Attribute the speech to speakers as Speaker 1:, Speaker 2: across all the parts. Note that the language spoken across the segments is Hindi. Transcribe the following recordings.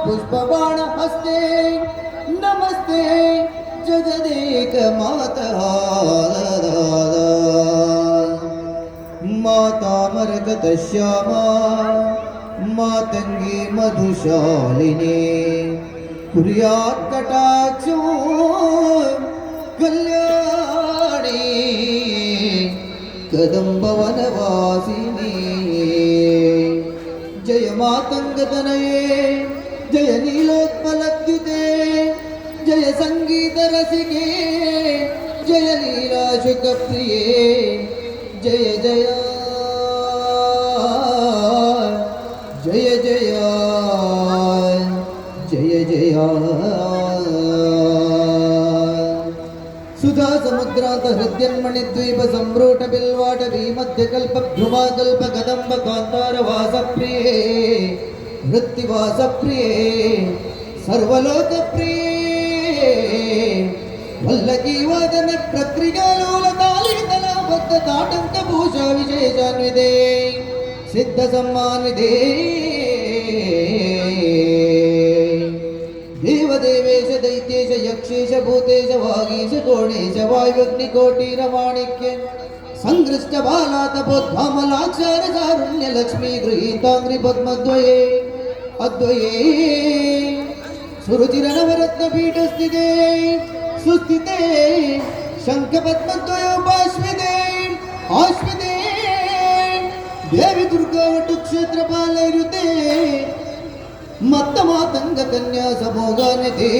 Speaker 1: पुष्पबाण हस्ते, नमस्ते जगदेक माता माता मरकतश्यामा मातंगी मधुशालिनी। कुर्यात् कटाक्षो कल्याणी। कदम्बवनवासिनी जय मातङ्गतनये जय नीलोत्पलद्युते जय सङ्गीतरसिके जय लीलाशुकप्रिये जय जय जय जय जय जय सुधा समुद्रात हृद्यन्मणिद्वीप सम्रोट बिल्वाट भीमध्यकल्प भ्रुमाकल्प कदम्ब कान्तार वासप्रिये वृत्तिवासप्रिये सर्वलोकप्रिये वल्लकीवादन प्रक्रियालोलतालितलाबद्ध ताटङ्क भूषा विशेषान्विते सिद्ध सम्मानिधे देवदेवेश दैत्येश यक्षेश भूतेश वागीश कोणेश वायुग्निकोटिरमाणिक्य सङ्गृष्ट बालातपोद्धामलाक्षार सारुण्य लक्ष्मी गृहीताङ्ग्रि पद्मद्वये अद्वये। सुरुचिरनवरत्नपीठस्थिते। सुस्थिते। शङ्खपद्मद्वयोपाश्विते आश्विते देवी दुर्गावटु क्षेत्रपालैरुते मत्त मातंग कन्या समोगानिधे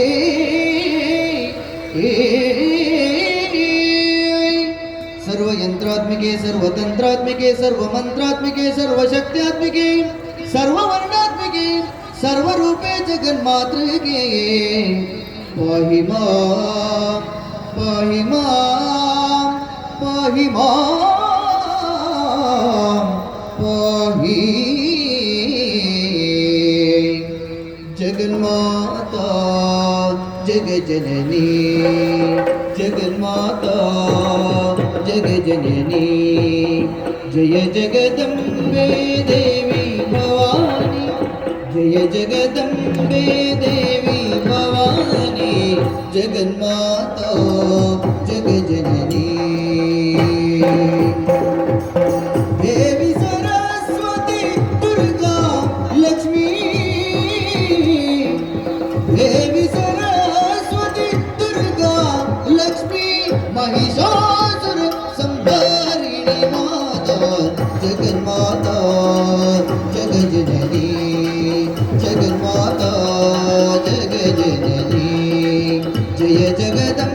Speaker 1: सर्व यंत्रात्मिके सर्व तंत्रात्मिके सर्व मंत्रात्मिके सर्व शक्त्यात्मिके सर्व वर्णात्मिके सर्व रूपे जगन्मातृके। पाहि माँ पाहि माँ पाहि माँ पाहि। जगन्माता, जगजननी जगन्माता, जगजननी। जय जगदम्बे देवी। जय जगदम्बे देवी भवानी जगन्माता जगजननी जय जगदम्बे